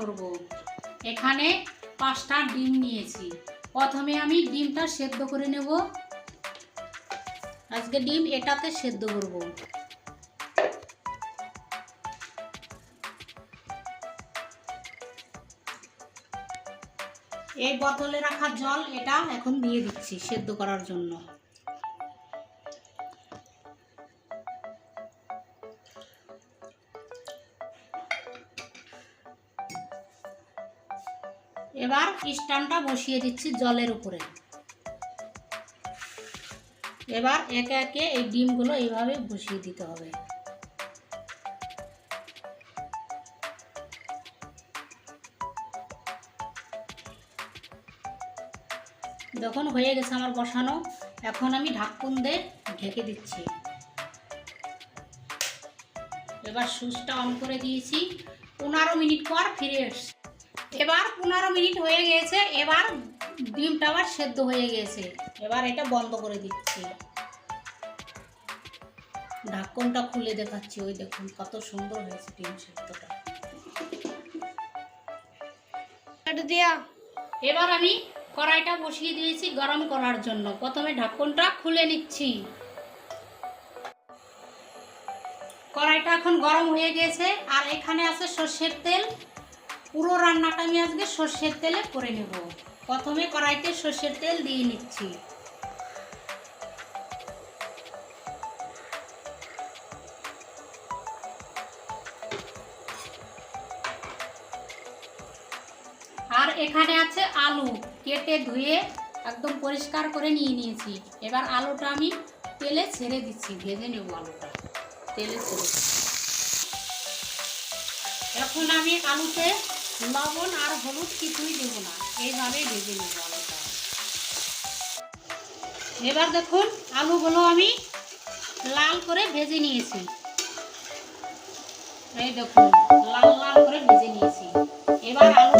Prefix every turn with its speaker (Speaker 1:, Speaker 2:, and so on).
Speaker 1: করব। এখানে পাঁচটা ডিম নিয়েছি। প্রথমে আমি ডিমটা সেদ্ধ করে নেব। আজকে ডিম এটাতে সেদ্ধ করব। এই বোতলে রাখা জল এটা এখন দিয়ে দিচ্ছি সেদ্ধ করার জন্য। এবার স্ট্যান্ডটা বসিয়ে দিচ্ছি জলের উপরে। এবার একে একে এই ডিমগুলো এইভাবে বসিয়ে দিতে হবে। যখন হয়ে গেছে আমার বসানো। এখন আমি ঢাকুন দিয়ে ঢেকে দিচ্ছি। এবার সুইচটা অন করে দিয়েছি। পনেরো মিনিট পর ফিরে এসছি। এবার পনেরো মিনিট হয়ে গিয়েছে এবার ডিমটা আবার সেদ্ধ হয়ে গিয়েছে। এবার এটা বন্ধ করে দিচ্ছি। ঢাকনটা খুলে দেখাচ্ছি ওই দেখুন কত সুন্দর হয়েছে ডিম সেদ্ধটা। এবার আমি কড়াইটা বসিয়ে দিয়েছি গরম করার জন্য। প্রথমে ঢাকনটা খুলে নিচ্ছি। কড়াইটা এখন গরম হয়ে গেছে আর এখানে আছে সর্ষের তেল। পুরো রান্নাটা আমি আজকে সর্ষের তেলে করে নেব। প্রথমে কড়াইতে সর্ষের তেল দিয়ে নিচ্ছি। আর এখানে আছে আলু, কেটে ধুয়ে একদম পরিষ্কার করে নিয়ে নিয়েছি। এবার আলুটা আমি তেলে ছেড়ে দিচ্ছি, ভেজে নেব আলুটা। তেলে ছেড়ে এখন আমি আলুতে লবণ আর হলুদ কিছুই দেব না। এইভাবেই ভেজে নেব আলুটা। এবার দেখুন, আলুগুলো আমি লাল করে ভেজে নিয়েছি। এই দেখুন, লাল লাল করে ভেজে নিয়েছি। এবার আলুটা